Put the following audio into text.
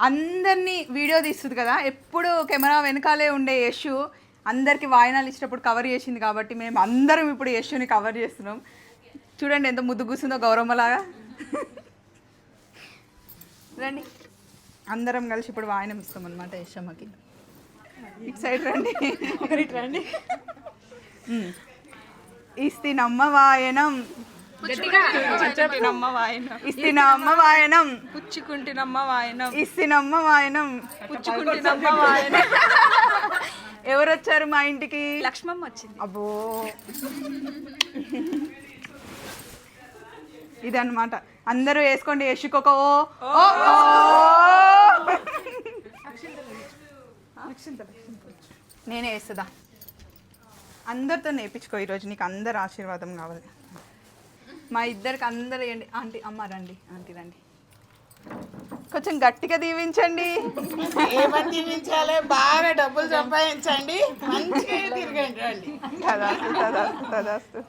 అందరినీ వీడియో తీస్తుంది కదా. ఎప్పుడు కెమెరా వెనకాలే ఉండే యశు అందరికి వాయినాలు ఇచ్చినప్పుడు కవర్ చేసింది కాబట్టి మేము అందరం ఇప్పుడు యశుని కవర్ చేస్తున్నాం. చూడండి ఎంత ముద్దు కూర్చుందో గౌరమ్మలాగా. రండి. అందరం కలిసి ఇప్పుడు వాయనం ఇస్తాం అనమాట యశమ్మకి. ఇటు సైడ్ రండి. రండి. ఉమ్. ఇస్తినమ్మ వాయనం. పుచ్చుకుంటినమ్మ వాయనం ఇస్తినమ్మ వాయనం. పుచ్చుకుంటినమ్మ వాయనం. ఇస్తినమ్మ వాయనం. పుచ్చుకుంటినమ్మ వాయనం. ఎవరు వచ్చారు మా ఇంటికి? లక్ష్మమ్మ వచ్చింది. అబ్బో. ఇదన్నమాట. అందరూ వేసుకోండి యశుకొక ఓ. ఓ, ఓ. నేనే వేస్తుందా? అందరితో నేర్పించుకో ఈరోజు. నీకు అందరు ఆశీర్వాదం కావాలి. మా ఇద్దరికి అందరు ఏంటి? ఆంటీ అమ్మ రండి. ఆంటీ రండి. కొంచెం గట్టిగా దీవించండి. ఏమని దీవించాలి? బాగా డబ్బులు సంపాదించండి. మంచిగా తిరగండి తదాస్తు తదాస్తు.